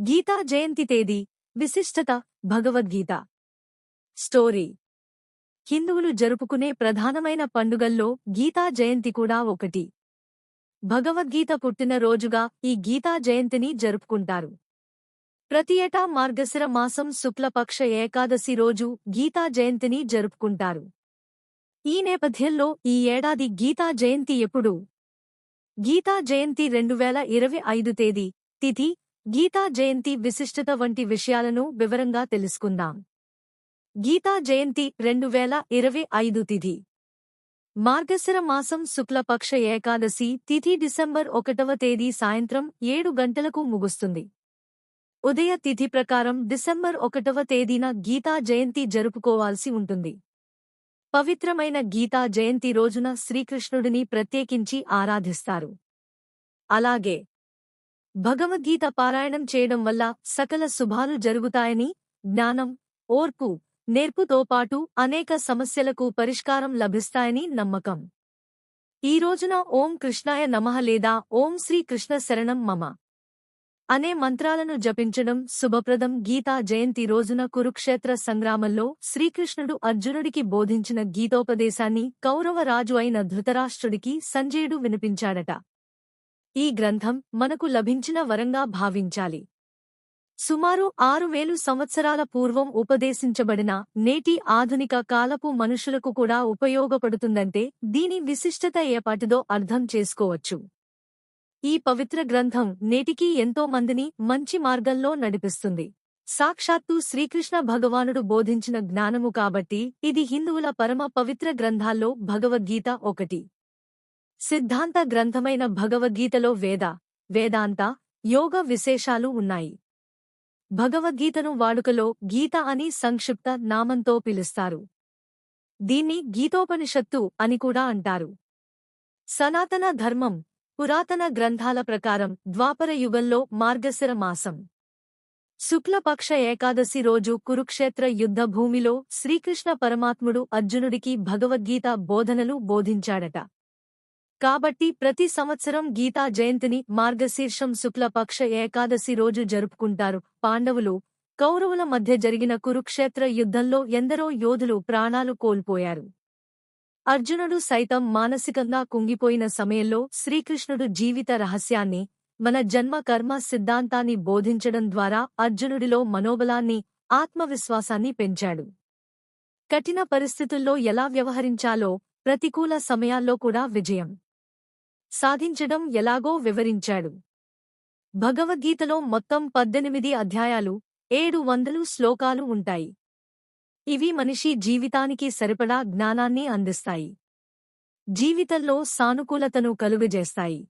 గీతా జయంతి తేదీ విశిష్టత భగవద్గీత. స్టోరీ. హిందువులు జరుపుకునే ప్రధానమైన పండుగల్లో గీతా జయంతి కూడా ఒకటి. భగవద్గీత పుట్టిన రోజుగా ఈ గీతా జయంతిని జరుపుకుంటారు. ప్రతి ఏటా మార్గశిర మాసం శుక్లపక్ష ఏకాదశి రోజు గీతా జయంతిని జరుపుకుంటారు. ఈ నేపథ్యంలో ఈ ఏడాది గీతా జయంతి ఎప్పుడు? గీతా జయంతి రెండు వేల ఇరవై ఐదు తేదీ తిథి గీతా జయంతి విశిష్టత వంటి విషయాలను వివరంగా తెలుసుకుందాం. గీతా జయంతి రెండు వేల ఇరవై ఐదు తిథి మార్గశిర మాసం శుక్లపక్ష ఏకాదశి తిథి డిసెంబర్ ఒకటవ తేదీ సాయంత్రం ఏడు గంటలకు ముగుస్తుంది. ఉదయ తిథి ప్రకారం డిసెంబర్ ఒకటవ తేదీన గీతా జయంతి జరుపుకోవాల్సి ఉంటుంది. పవిత్రమైన గీతా జయంతి రోజున శ్రీకృష్ణుడిని ప్రత్యేకించి ఆరాధిస్తారు. అలాగే భగవద్గీత పారాయణం చేయడం వల్ల సకల శుభాలు జరుగుతాయని జ్ఞానం ఓర్పు నేర్పుతో పాటు అనేక సమస్యలకు పరిష్కారం లభిస్తాయని నమ్మకం. ఈ రోజున ఓం కృష్ణాయ నమః లేదా ఓం శ్రీ కృష్ణ శరణం మమ అనే మంత్రాలను జపించడం శుభప్రదం. గీతా జయంతి రోజున కురుక్షేత్ర సంగ్రామంలో శ్రీకృష్ణుడు అర్జునుడికి బోధించిన గీతోపదేశాన్ని కౌరవరాజు అయిన ధృతరాష్ట్రుడికి సంజయుడు వినిపించాడట. ఈ గ్రంథం మనకు లభించిన వరంగా భావించాలి. సుమారు ఆరు వేలు సంవత్సరాల పూర్వం ఉపదేశించబడిన నేటి ఆధునిక కాలపు మనుషులకు కూడా ఉపయోగపడుతుందంటే దీని విశిష్టత ఏపాటిదో అర్థం చేసుకోవచ్చు. ఈ పవిత్ర గ్రంథం నేటికీ ఎంతో మందిని మంచి మార్గంలో నడిపిస్తుంది. సాక్షాత్తు శ్రీకృష్ణ భగవానుడు బోధించిన జ్ఞానము కాబట్టి ఇది హిందువుల పరమ పవిత్ర గ్రంథాల్లో భగవద్గీత ఒకటి. సిద్ధాంత గ్రంథమైన భగవద్గీతలో వేద వేదాంత యోగ విశేషాలు ఉన్నాయి. భగవద్గీతను వాడుకలో గీత అని సంక్షిప్త నామంతో పిలుస్తారు. దీన్ని గీతోపనిషత్తు అని కూడా అంటారు. సనాతన ధర్మం పురాతన గ్రంథాల ప్రకారం ద్వాపర యుగంలో మార్గశిర మాసం. శుక్లపక్ష ఏకాదశి రోజు కురుక్షేత్ర యుద్ధ భూమిలో శ్రీకృష్ణ పరమాత్ముడు అర్జునుడికి భగవద్గీత బోధనలు బోధించాడట. కాబట్టి ప్రతి సంవత్సరం గీతా జయంతిని మార్గశీర్షం శుక్లపక్ష ఏకాదశి రోజు జరుపుకుంటారు. పాండవులు కౌరవుల మధ్య జరిగిన కురుక్షేత్ర యుద్ధంలో ఎందరో యోధులు ప్రాణాలు కోల్పోయారు. అర్జునుడు సైతం మానసికంగా కుంగిపోయిన సమయంలో శ్రీకృష్ణుడు జీవిత రహస్యాన్ని మన జన్మ కర్మ సిద్ధాంతాన్ని బోధించడం ద్వారా అర్జునుడిలో మనోబలాన్ని ఆత్మవిశ్వాసాన్ని పెంచాడు. కఠిన పరిస్థితుల్లో ఎలా వ్యవహరించాలో ప్రతికూల సమయాల్లో కూడా విజయం. సాధించడం ఎలాగో వివరించాడు. భగవద్గీతలో మొత్తం పద్దెనిమిది అధ్యాయాలు ఏడు వందలు శ్లోకాలు ఉంటాయి. ఇవి మనిషి జీవితానికి సరిపడా జ్ఞానాన్ని అందిస్తాయి. జీవితంలో సానుకూలతను కలుగజేస్తాయి.